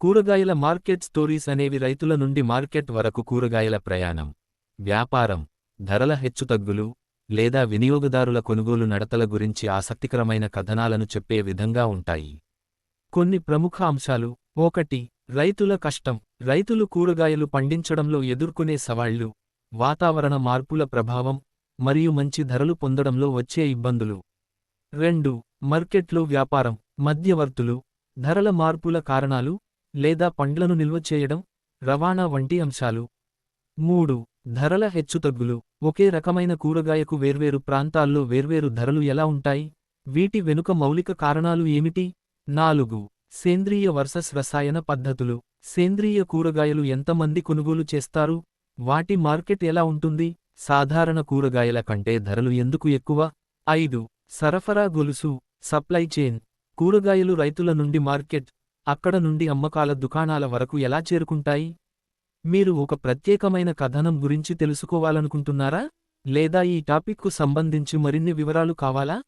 కూరగాయల market stories అనేవి రైతుల నుండి మార్కెట్ వరకు కూరగాయల ప్రయాణం వ్యాపారం ధరల హెచ్చుతగ్గులు లేదా వినియోగదారుల కొనుగోలు నడతల గురించి ఆసక్తికరమైన కథనాలను చెప్పే విధంగా ఉంటాయి. కొన్ని ప్రముఖ అంశాలు. ఒకటి రైతుల కష్టం. రైతులు కూరగాయలు పండించడంలో ఎదుర్కొనే సవాళ్ళు వాతావరణ మార్పుల ప్రభావం మరియు మంచి ధరలు పొందడంలో వచ్చే ఇబ్బందులు. రెండు మార్కెట్లో వ్యాపారం మధ్యవర్తులు ధరల మార్పుల కారణాలు లేదా పండ్లను నిల్వ చేయడం రవాణా వంటి అంశాలు. మూడు ధరల హెచ్చుతగ్గులు ఒకే రకమైన కూరగాయకు వేర్వేరు ప్రాంతాల్లో వేర్వేరు ధరలు ఎలా ఉంటాయి? వీటి వెనుక మౌలిక కారణాలు ఏమిటి? నాలుగు సేంద్రియ వర్సస్ రసాయన పద్ధతులు. సేంద్రియ కూరగాయలు ఎంతమంది కొనుగోలు చేస్తారు? వాటి మార్కెట్ ఎలా ఉంటుంది? సాధారణ కూరగాయల కంటే ధరలు ఎందుకు ఎక్కువ? ఐదు సరఫరా గొలుసు సప్లై చైన్. కూరగాయలు రైతుల నుండి మార్కెట్ అక్కడ నుండి అమ్మకాల దుకాణాల వరకు ఎలా చేరుకుంటాయి? మీరు ఒక ప్రత్యేకమైన కథనం గురించి తెలుసుకోవాలనుకుంటున్నారా? లేదా ఈ టాపిక్కు సంబంధించి మరిన్ని వివరాలు కావాలా?